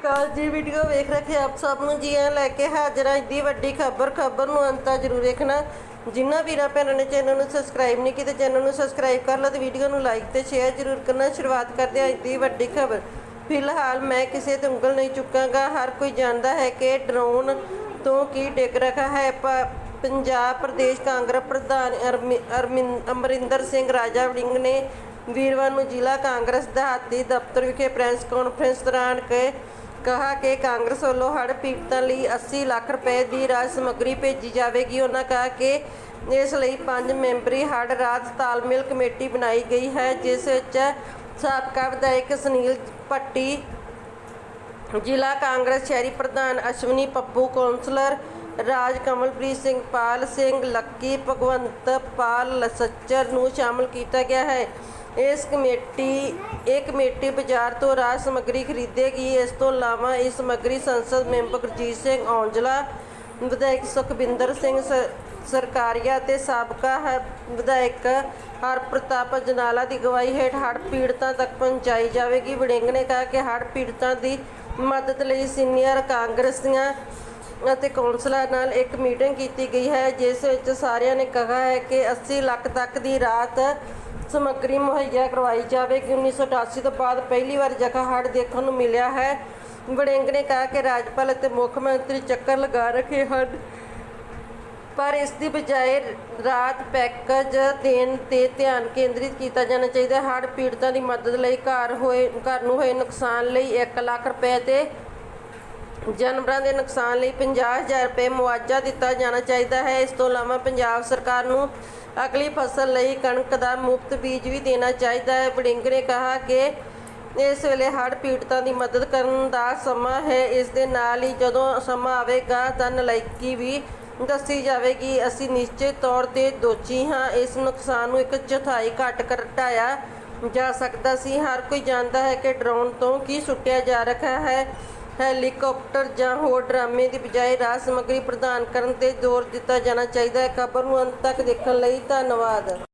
ਅਕਾਲ ਜੀ ਵੀਡੀਓ ਵੇਖ ਰੱਖੇ ਆਪ ਸਭ ਨੂੰ, ਜੀ ਆਇਆਂ ਲੈ ਕੇ ਹਾਜ਼ਰ ਹਾਂ ਦੀ ਵੱਡੀ ਖਬਰ ਖਬਰ ਨੂੰ ਅੰਤ ਤੱਕ ਜ਼ਰੂਰ ਵੇਖਣਾ। ਜਿਨ੍ਹਾਂ ਵੀਰਾਂ ਭੈਣਾਂ ਨੇ ਚੈਨਲ ਨੂੰ ਸਬਸਕ੍ਰਾਈਬ ਨਹੀਂ ਕੀਤਾ, ਚੈਨਲ ਨੂੰ ਸਬਸਕ੍ਰਾਈਬ ਕਰ ਲਓ ਤੇ ਵੀਡੀਓ ਨੂੰ ਲਾਈਕ ਤੇ ਸ਼ੇਅਰ ਜ਼ਰੂਰ ਕਰਨਾ। ਸ਼ੁਰੂਆਤ ਕਰਦੇ ਹਾਂ ਇੱਡੀ ਵੱਡੀ ਖਬਰ। ਫਿਲਹਾਲ ਮੈਂ ਕਿਸੇ ਤੇ ਉਂਗਲ ਨਹੀਂ ਚੁੱਕਾਂਗਾ। ਹਰ ਕੋਈ ਜਾਣਦਾ ਹੈ ਕਿ ਡਰੋਨ ਤੋਂ ਕੀ ਡਿੱਗ ਰਿਹਾ ਹੈ। ਪ- ਪੰਜਾਬ ਪ੍ਰਦੇਸ਼ ਕਾਂਗਰਸ ਪ੍ਰਧਾਨ ਅਰਮਿ- ਅਰਮਿੰ- ਅਮਰਿੰਦਰ ਸਿੰਘ ਰਾਜਾ ਵੜਿੰਗ ਨੇ ਵੀਰਵਾਰ ਨੂੰ ਜ਼ਿਲ੍ਹਾ ਕਾਂਗਰਸ ਦਿਹਾਤੀ ਦਫ਼ਤਰ ਵਿਖੇ ਪ੍ਰੈਸ ਕਾਨਫਰੰਸ ਦੌਰਾਨ ਕਹੇ ਕਹਾ ਕਿ ਕਾਂਗਰਸ ਵੱਲੋਂ ਹੜ੍ਹ ਪੀੜਤਾਂ ਲਈ 80 ਲੱਖ ਰੁਪਏ ਦੀ ਰਾਜ ਸਮੱਗਰੀ ਭੇਜੀ ਜਾਵੇਗੀ। ਉਹਨਾਂ ਕਹਾ ਕਿ ਇਸ ਲਈ ਪੰਜ ਮੈਂਬਰੀ ਹੜ੍ਹ ਰਾਜ ਤਾਲਮੇਲ ਕਮੇਟੀ ਬਣਾਈ ਗਈ ਹੈ, ਜਿਸ ਵਿੱਚ ਸਾਬਕਾ ਵਿਧਾਇਕ ਸੁਨੀਲ ਭੱਟੀ, ਜ਼ਿਲ੍ਹਾ ਕਾਂਗਰਸ ਸ਼ਹਿਰੀ ਪ੍ਰਧਾਨ ਅਸ਼ਵਨੀ ਪੱਪੂ, ਕੌਂਸਲਰ ਰਾਜ ਕਮਲਪ੍ਰੀਤ ਸਿੰਘ, ਪਾਲ ਸਿੰਘ, ਲੱਕੀ ਭਗਵੰਤ ਪਾਲ ਸੱਚਰ ਨੂੰ ਸ਼ਾਮਲ ਕੀਤਾ ਗਿਆ ਹੈ। ਇਸ ਕਮੇਟੀ, ਇਹ ਕਮੇਟੀ ਬਾਜ਼ਾਰ ਤੋਂ ਰਾਜ ਸਮੱਗਰੀ ਖਰੀਦੇਗੀ। ਇਸ ਤੋਂ ਇਲਾਵਾ ਇਹ ਸਮੱਗਰੀ ਸੰਸਦ ਮੈਂਬਰ ਗੁਰਜੀਤ ਸਿੰਘ ਔਂਜਲਾ, ਵਿਧਾਇਕ ਸੁਖਬਿੰਦਰ ਸਿੰਘ ਸਰਕਾਰੀਆ ਤੇ ਸਾਬਕਾ ਹੈ, ਵਿਧਾਇਕ ਹਰਪ੍ਰਤਾਪ ਜਨਾਲਾ ਦੀ ਅਗਵਾਈ ਹੇਠ ਹੜ੍ਹ ਪੀੜਤਾਂ ਤੱਕ ਪਹੁੰਚਾਈ ਜਾਵੇਗੀ। ਵੜਿੰਗ ਨੇ ਕਿਹਾ ਕਿ ਹੜ੍ਹ ਪੀੜਤਾਂ ਦੀ ਮਦਦ ਲਈ ਸੀਨੀਅਰ ਕਾਂਗਰਸੀਆਂ ਅਤੇ ਕੌਂਸਲਰ ਨਾਲ ਇੱਕ ਮੀਟਿੰਗ ਕੀਤੀ ਗਈ ਹੈ, ਜਿਸ ਵਿੱਚ ਸਾਰਿਆਂ ਨੇ ਕਿਹਾ ਹੈ ਕਿ 80 ਲੱਖ ਤੱਕ ਦੀ ਰਾਹਤ ਸਮੱਗਰੀ ਮੁਹੱਈਆ ਕਰਵਾਈ ਜਾਵੇਗੀ 1988 ਤੋਂ ਬਾਅਦ ਪਹਿਲੀ ਵਾਰ ਜਗ੍ਹਾ ਹੜ੍ਹ ਦੇਖਣ ਨੂੰ ਮਿਲਿਆ ਹੈ। ਵੜਿੰਗ ਨੇ ਕਿਹਾ ਕਿ ਰਾਜਪਾਲ ਅਤੇ ਮੁੱਖ ਮੰਤਰੀ ਚੱਕਰ ਲਗਾ ਰਹੇ ਹਨ। ਪਰ ਇਸ ਦੀ ਬਜਾਏ ਰਾਤ ਪੈਕੇਜ ਦੇਣ ਤੇ ਧਿਆਨ ਕੇਂਦਰਿਤ ਕੀਤਾ ਜਾਣਾ ਚਾਹੀਦਾ ਹੈ। ਹੜ੍ਹ ਪੀੜਤਾਂ ਦੀ ਮਦਦ ਲਈ ਘਰ ਹੋਏ, ਘਰ ਨੂੰ ਹੋਏ ਨੁਕਸਾਨ ਲਈ 1 ਲੱਖ ਰੁਪਏ ਤੇ ਜਾਨਵਰਾਂ ਦੇ ਨੁਕਸਾਨ ਲਈ 50000 ਰੁਪਏ ਮੁਆਵਜ਼ਾ ਦਿੱਤਾ ਜਾਣਾ ਚਾਹੀਦਾ ਹੈ। ਇਸ ਤੋਂ ਇਲਾਵਾ ਪੰਜਾਬ ਸਰਕਾਰ ਨੂੰ ਅਗਲੀ ਫਸਲ ਲਈ ਕਣਕ ਦਾ ਮੁਫਤ ਬੀਜ ਵੀ ਦੇਣਾ ਚਾਹੀਦਾ ਹੈ। ਵੜਿੰਗ ਨੇ ਕਿਹਾ ਕਿ ਇਸ ਵੇਲੇ ਹੜ੍ਹ ਪੀੜਤਾਂ ਦੀ ਮਦਦ ਕਰਨ ਦਾ ਸਮਾਂ ਹੈ। ਇਸ ਦੇ ਨਾਲ ਹੀ ਜਦੋਂ ਸਮਾਂ ਆਵੇਗਾ ਤਾਂ ਨਲਾਇਕੀ ਵੀ ਦੱਸੀ ਜਾਵੇਗੀ। ਅਸੀਂ ਨਿਸ਼ਚਿਤ ਤੌਰ ਤੇ ਦੋਚੀ ਹਾਂ। ਇਸ ਨੁਕਸਾਨ ਨੂੰ ਇੱਕ ਚੌਥਾਈ ਘੱਟ ਕਰ ਘਟਾਇਆ ਜਾ ਸਕਦਾ ਸੀ। ਹਰ ਕੋਈ ਜਾਣਦਾ ਹੈ ਕਿ ਡਰੋਨ ਤੋਂ ਕੀ ਸੁੱਟਿਆ ਜਾ ਰਿਹਾ ਹੈ। ਹੈਲੀਕਾਪਟਰ ਜਾਂ ਹੋਰ ਡਰਾਮੇ ਦੀ ਬਜਾਏ ਰਾਜ ਸਮੱਗਰੀ ਪ੍ਰਦਾਨ ਕਰਨ ਤੇ ਜ਼ੋਰ ਦਿੱਤਾ ਜਾਣਾ ਚਾਹੀਦਾ ਹੈ। ਖਬਰ ਨੂੰ ਅੰਤ ਤੱਕ ਦੇਖਣ ਲਈ ਧੰਨਵਾਦ।